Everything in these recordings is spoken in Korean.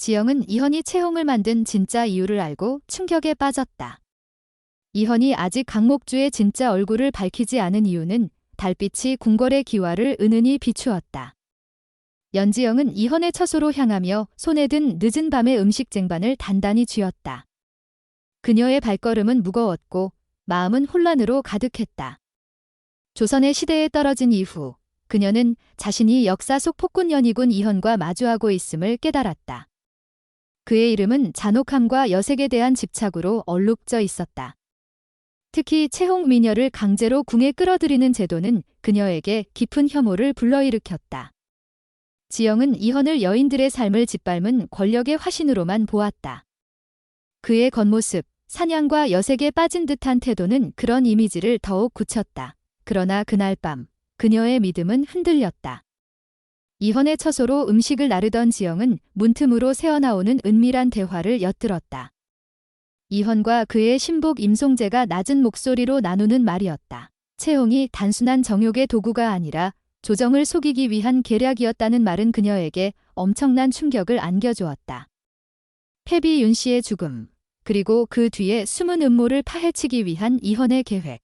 지영은 이현이 채홍을 만든 진짜 이유를 알고 충격에 빠졌다. 이현이 아직 강목주의 진짜 얼굴을 밝히지 않은 이유는 달빛이 궁궐의 기와를 은은히 비추었다. 연지영은 이현의 처소로 향하며 손에 든 늦은 밤의 음식 쟁반을 단단히 쥐었다. 그녀의 발걸음은 무거웠고 마음은 혼란으로 가득했다. 조선의 시대에 떨어진 이후 그녀는 자신이 역사 속 폭군연희군 이현과 마주하고 있음을 깨달았다. 그의 이름은 잔혹함과 여색에 대한 집착으로 얼룩져 있었다. 특히 채홍 미녀를 강제로 궁에 끌어들이는 제도는 그녀에게 깊은 혐오를 불러일으켰다. 지영은 이현을 여인들의 삶을 짓밟은 권력의 화신으로만 보았다. 그의 겉모습, 사냥과 여색에 빠진 듯한 태도는 그런 이미지를 더욱 굳혔다. 그러나 그날 밤, 그녀의 믿음은 흔들렸다. 이현의 처소로 음식을 나르던 지영은 문틈으로 새어나오는 은밀한 대화를 엿들었다. 이현과 그의 신복 임송재가 낮은 목소리로 나누는 말이었다. 채용이 단순한 정욕의 도구가 아니라 조정을 속이기 위한 계략이었다는 말은 그녀에게 엄청난 충격을 안겨주었다. 패비 윤 씨의 죽음, 그리고 그 뒤에 숨은 음모를 파헤치기 위한 이현의 계획.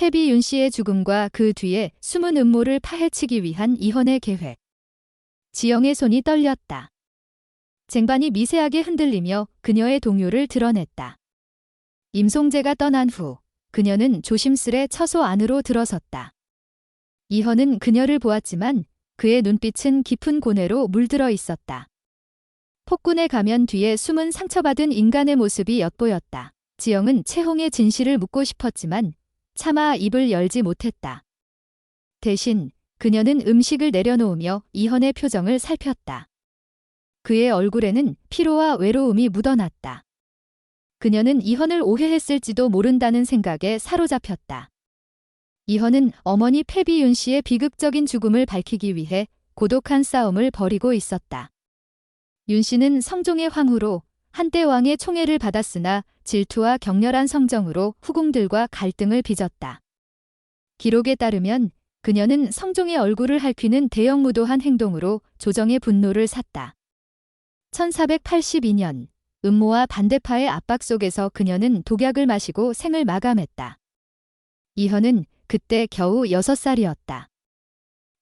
패비 윤 씨의 죽음과 그 뒤에 숨은 음모를 파헤치기 위한 이현의 계획. 지영의 손이 떨렸다. 쟁반이 미세하게 흔들리며 그녀의 동요를 드러냈다. 임송재가 떠난 후 그녀는 조심스레 처소 안으로 들어섰다. 이현은 그녀를 보았지만 그의 눈빛은 깊은 고뇌로 물들어 있었다. 폭군의 가면 뒤에 숨은 상처받은 인간의 모습이 엿보였다. 지영은 채홍의 진실을 묻고 싶었지만 차마 입을 열지 못했다. 대신 그녀는 음식을 내려놓으며 이현의 표정을 살폈다. 그의 얼굴에는 피로와 외로움이 묻어났다. 그녀는 이현을 오해했을지도 모른다는 생각에 사로잡혔다. 이현은 어머니 패비윤 씨의 비극적인 죽음을 밝히기 위해 고독한 싸움을 벌이고 있었다. 윤 씨는 성종의 황후로 한때 왕의 총애를 받았으나 질투와 격렬한 성정으로 후궁들과 갈등을 빚었다. 기록에 따르면 그녀는 성종의 얼굴을 핥히는 대형무도한 행동으로 조정의 분노를 샀다. 1482년 음모와 반대파의 압박 속에서 그녀는 독약을 마시고 생을 마감했다. 이현은 그때 겨우 6살이었다.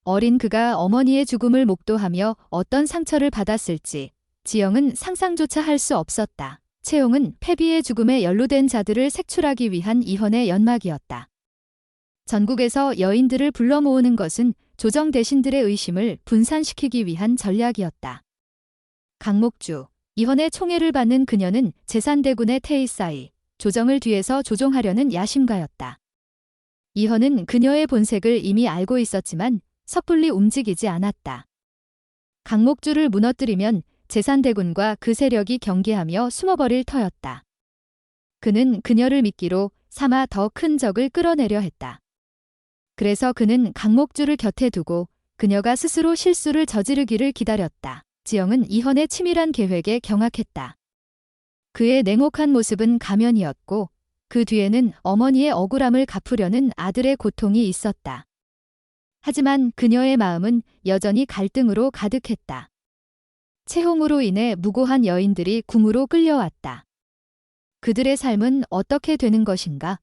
어린 그가 어머니의 죽음을 목도하며 어떤 상처를 받았을지 지영은 상상조차 할 수 없었다. 채용은 패비의 죽음에 연루된 자들을 색출하기 위한 이현의 연막이었다. 전국에서 여인들을 불러 모으는 것은 조정 대신들의 의심을 분산시키기 위한 전략이었다. 강목주, 이현의 총애를 받는 그녀는 재산대군의 테이사이, 조정을 뒤에서 조종하려는 야심가였다. 이현은 그녀의 본색을 이미 알고 있었지만 섣불리 움직이지 않았다. 강목주를 무너뜨리면 재산대군과 그 세력이 경계하며 숨어버릴 터였다. 그는 그녀를 믿기로 삼아 더 큰 적을 끌어내려 했다. 그래서 그는 강목주를 곁에 두고 그녀가 스스로 실수를 저지르기를 기다렸다. 지영은 이현의 치밀한 계획에 경악했다. 그의 냉혹한 모습은 가면이었고 그 뒤에는 어머니의 억울함을 갚으려는 아들의 고통이 있었다. 하지만 그녀의 마음은 여전히 갈등으로 가득했다. 채홍으로 인해 무고한 여인들이 궁으로 끌려왔다. 그들의 삶은 어떻게 되는 것인가?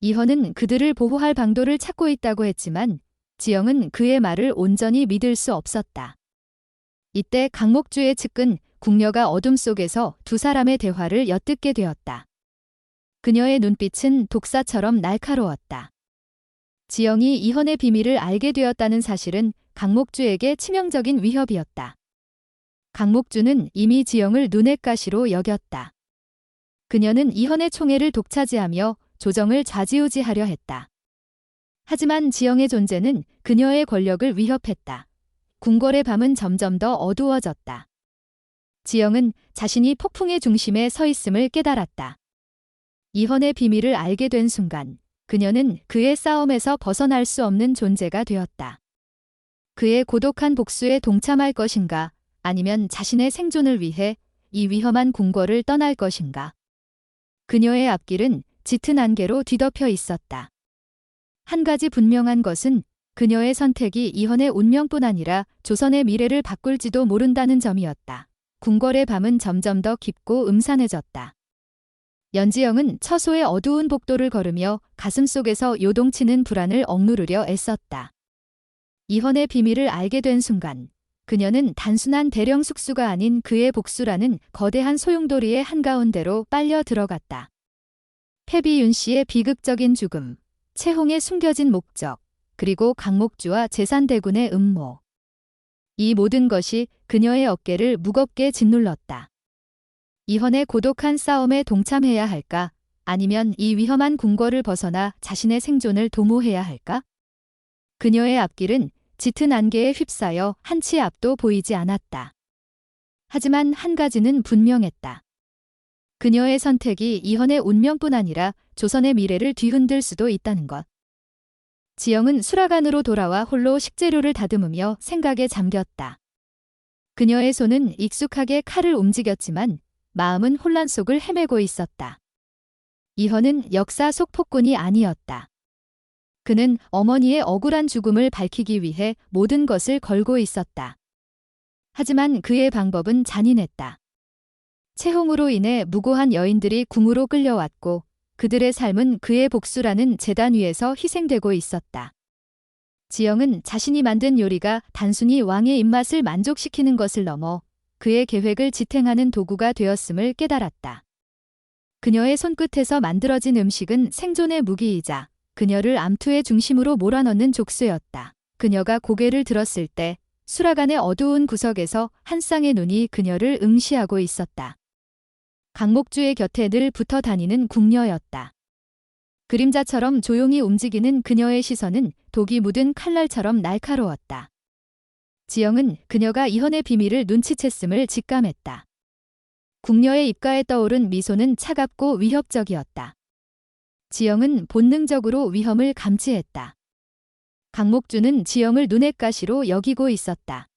이현은 그들을 보호할 방도를 찾고 있다고 했지만 지영은 그의 말을 온전히 믿을 수 없었다. 이때 강목주의 측근 궁녀가 어둠 속에서 두 사람의 대화를 엿듣게 되었다. 그녀의 눈빛은 독사처럼 날카로웠다. 지영이 이현의 비밀을 알게 되었다는 사실은 강목주에게 치명적인 위협이었다. 강목주는 이미 지영을 눈의 가시로 여겼다. 그녀는 이현의 총애를 독차지하며 조정을 좌지우지하려 했다. 하지만 지영의 존재는 그녀의 권력을 위협했다. 궁궐의 밤은 점점 더 어두워졌다. 지영은 자신이 폭풍의 중심에 서 있음을 깨달았다. 이현의 비밀을 알게 된 순간 그녀는 그의 싸움에서 벗어날 수 없는 존재가 되었다. 그의 고독한 복수에 동참할 것인가 아니면 자신의 생존을 위해 이 위험한 궁궐을 떠날 것인가. 그녀의 앞길은 짙은 안개로 뒤덮여 있었다. 한 가지 분명한 것은 그녀의 선택이 이현의 운명뿐 아니라 조선의 미래를 바꿀지도 모른다는 점이었다. 궁궐의 밤은 점점 더 깊고 음산해졌다. 연지영은 처소의 어두운 복도를 걸으며 가슴속에서 요동치는 불안을 억누르려 애썼다. 이혼의 비밀을 알게 된 순간 그녀는 단순한 대령 숙수가 아닌 그의 복수라는 거대한 소용돌이의 한가운데로 빨려 들어갔다. 패비윤 씨의 비극적인 죽음, 채홍의 숨겨진 목적, 그리고 강목주와 재산대군의 음모. 이 모든 것이 그녀의 어깨를 무겁게 짓눌렀다. 이헌의 고독한 싸움에 동참해야 할까? 아니면 이 위험한 궁궐을 벗어나 자신의 생존을 도모해야 할까? 그녀의 앞길은 짙은 안개에 휩싸여 한치 앞도 보이지 않았다. 하지만 한 가지는 분명했다. 그녀의 선택이 이헌의 운명뿐 아니라 조선의 미래를 뒤흔들 수도 있다는 것. 지영은 수라간으로 돌아와 홀로 식재료를 다듬으며 생각에 잠겼다. 그녀의 손은 익숙하게 칼을 움직였지만 마음은 혼란 속을 헤매고 있었다. 이헌은 역사 속 폭군이 아니었다. 그는 어머니의 억울한 죽음을 밝히기 위해 모든 것을 걸고 있었다. 하지만 그의 방법은 잔인했다. 채홍으로 인해 무고한 여인들이 궁으로 끌려왔고 그들의 삶은 그의 복수라는 재단 위에서 희생되고 있었다. 지영은 자신이 만든 요리가 단순히 왕의 입맛을 만족시키는 것을 넘어 그의 계획을 지탱하는 도구가 되었음을 깨달았다. 그녀의 손끝에서 만들어진 음식은 생존의 무기이자 그녀를 암투의 중심으로 몰아넣는 족쇄였다. 그녀가 고개를 들었을 때 수라간의 어두운 구석에서 한 쌍의 눈이 그녀를 응시하고 있었다. 강목주의 곁에 늘 붙어 다니는 궁녀였다. 그림자처럼 조용히 움직이는 그녀의 시선은 독이 묻은 칼날처럼 날카로웠다. 지영은 그녀가 이혼의 비밀을 눈치챘음을 직감했다. 궁녀의 입가에 떠오른 미소는 차갑고 위협적이었다. 지영은 본능적으로 위험을 감지했다. 강목주는 지영을 눈의 가시로 여기고 있었다.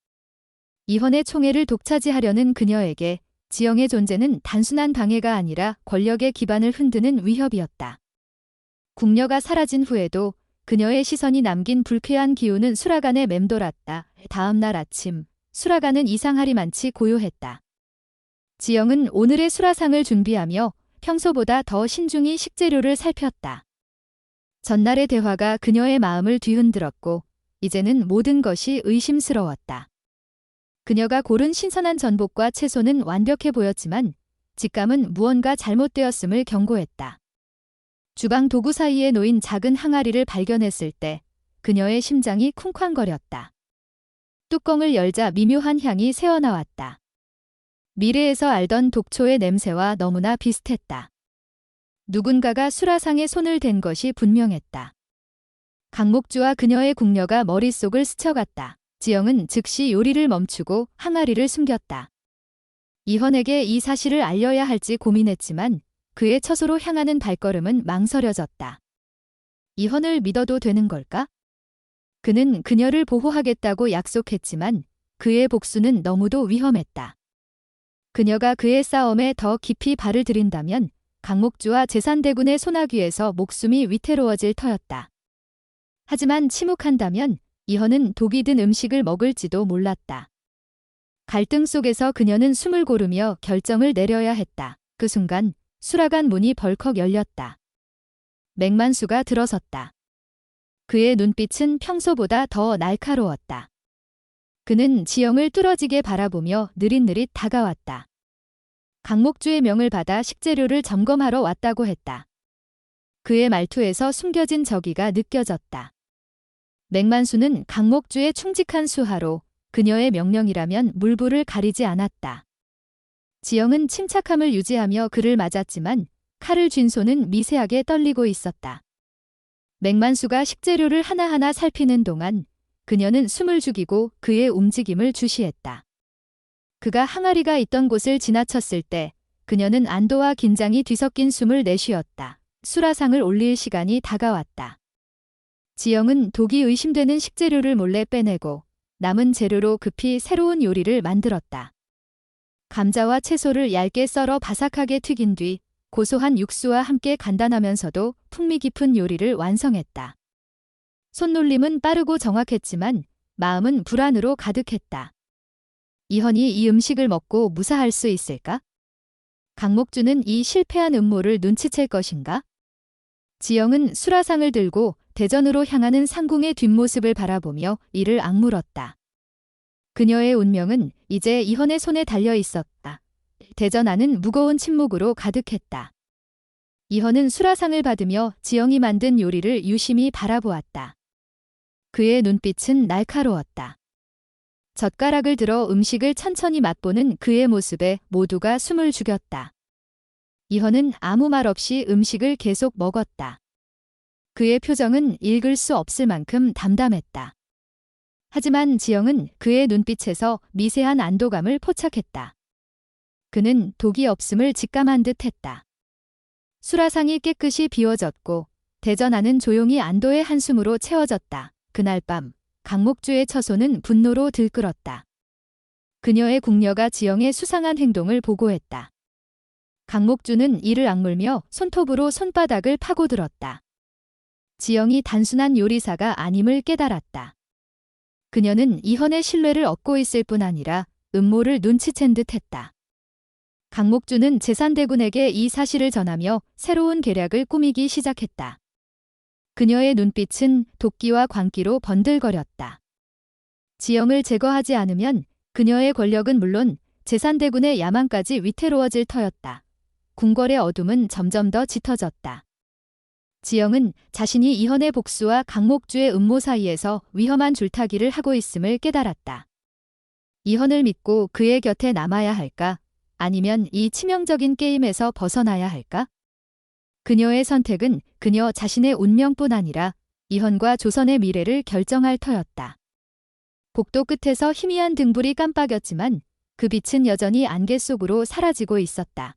이혼의 총애를 독차지하려는 그녀에게 지영의 존재는 단순한 방해가 아니라 권력의 기반을 흔드는 위협이었다. 궁녀가 사라진 후에도 그녀의 시선이 남긴 불쾌한 기운은 수라간에 맴돌았다. 다음 날 아침, 수라간은 이상하리만치 고요했다. 지영은 오늘의 수라상을 준비하며 평소보다 더 신중히 식재료를 살폈다. 전날의 대화가 그녀의 마음을 뒤흔들었고, 이제는 모든 것이 의심스러웠다. 그녀가 고른 신선한 전복과 채소는 완벽해 보였지만, 직감은 무언가 잘못되었음을 경고했다. 주방 도구 사이에 놓인 작은 항아리를 발견했을 때 그녀의 심장이 쿵쾅거렸다. 뚜껑을 열자 미묘한 향이 새어나왔다. 미래에서 알던 독초의 냄새와 너무나 비슷했다. 누군가가 수라상에 손을 댄 것이 분명했다. 강목주와 그녀의 궁녀가 머릿속을 스쳐갔다. 지영은 즉시 요리를 멈추고 항아리를 숨겼다. 이헌에게 이 사실을 알려야 할지 고민했지만 그의 처소로 향하는 발걸음은 망설여졌다. 이헌을 믿어도 되는 걸까? 그는 그녀를 보호하겠다고 약속했지만 그의 복수는 너무도 위험했다. 그녀가 그의 싸움에 더 깊이 발을 들인다면 강목주와 재산대군의 소나귀에서 목숨이 위태로워질 터였다. 하지만 침묵한다면 이헌은 독이 든 음식을 먹을지도 몰랐다. 갈등 속에서 그녀는 숨을 고르며 결정을 내려야 했다. 그 순간 수라간 문이 벌컥 열렸다. 맥만수가 들어섰다. 그의 눈빛은 평소보다 더 날카로웠다. 그는 지영을 뚫어지게 바라보며 느릿느릿 다가왔다. 강목주의 명을 받아 식재료를 점검하러 왔다고 했다. 그의 말투에서 숨겨진 저기가 느껴졌다. 맥만수는 강목주의 충직한 수하로 그녀의 명령이라면 물불을 가리지 않았다. 지영은 침착함을 유지하며 그를 맞았지만 칼을 쥔 손은 미세하게 떨리고 있었다. 맥만수가 식재료를 하나하나 살피는 동안 그녀는 숨을 죽이고 그의 움직임을 주시했다. 그가 항아리가 있던 곳을 지나쳤을 때 그녀는 안도와 긴장이 뒤섞인 숨을 내쉬었다. 수라상을 올릴 시간이 다가왔다. 지영은 독이 의심되는 식재료를 몰래 빼내고 남은 재료로 급히 새로운 요리를 만들었다. 감자와 채소를 얇게 썰어 바삭하게 튀긴 뒤 고소한 육수와 함께 간단하면서도 풍미 깊은 요리를 완성했다. 손놀림은 빠르고 정확했지만 마음은 불안으로 가득했다. 이헌이 이 음식을 먹고 무사할 수 있을까? 강목주는 이 실패한 음모를 눈치챌 것인가? 지영은 수라상을 들고 대전으로 향하는 상궁의 뒷모습을 바라보며 이를 악물었다. 그녀의 운명은 이제 이헌의 손에 달려 있었다. 대전 안은 무거운 침묵으로 가득했다. 이헌은 수라상을 받으며 지영이 만든 요리를 유심히 바라보았다. 그의 눈빛은 날카로웠다. 젓가락을 들어 음식을 천천히 맛보는 그의 모습에 모두가 숨을 죽였다. 이헌은 아무 말 없이 음식을 계속 먹었다. 그의 표정은 읽을 수 없을 만큼 담담했다. 하지만 지영은 그의 눈빛에서 미세한 안도감을 포착했다. 그는 독이 없음을 직감한 듯 했다. 수라상이 깨끗이 비워졌고 대전하는 조용히 안도의 한숨으로 채워졌다. 그날 밤 강목주의 처소는 분노로 들끓었다. 그녀의 궁녀가 지영의 수상한 행동을 보고했다. 강목주는 이를 악물며 손톱으로 손바닥을 파고들었다. 지영이 단순한 요리사가 아님을 깨달았다. 그녀는 이헌의 신뢰를 얻고 있을 뿐 아니라 음모를 눈치챈 듯 했다. 강목주는 재산대군에게 이 사실을 전하며 새로운 계략을 꾸미기 시작했다. 그녀의 눈빛은 도끼와 광기로 번들거렸다. 지영을 제거하지 않으면 그녀의 권력은 물론 재산대군의 야망까지 위태로워질 터였다. 궁궐의 어둠은 점점 더 짙어졌다. 지영은 자신이 이헌의 복수와 강목주의 음모 사이에서 위험한 줄타기를 하고 있음을 깨달았다. 이헌을 믿고 그의 곁에 남아야 할까? 아니면 이 치명적인 게임에서 벗어나야 할까? 그녀의 선택은 그녀 자신의 운명뿐 아니라 이헌과 조선의 미래를 결정할 터였다. 복도 끝에서 희미한 등불이 깜빡였지만 그 빛은 여전히 안개 속으로 사라지고 있었다.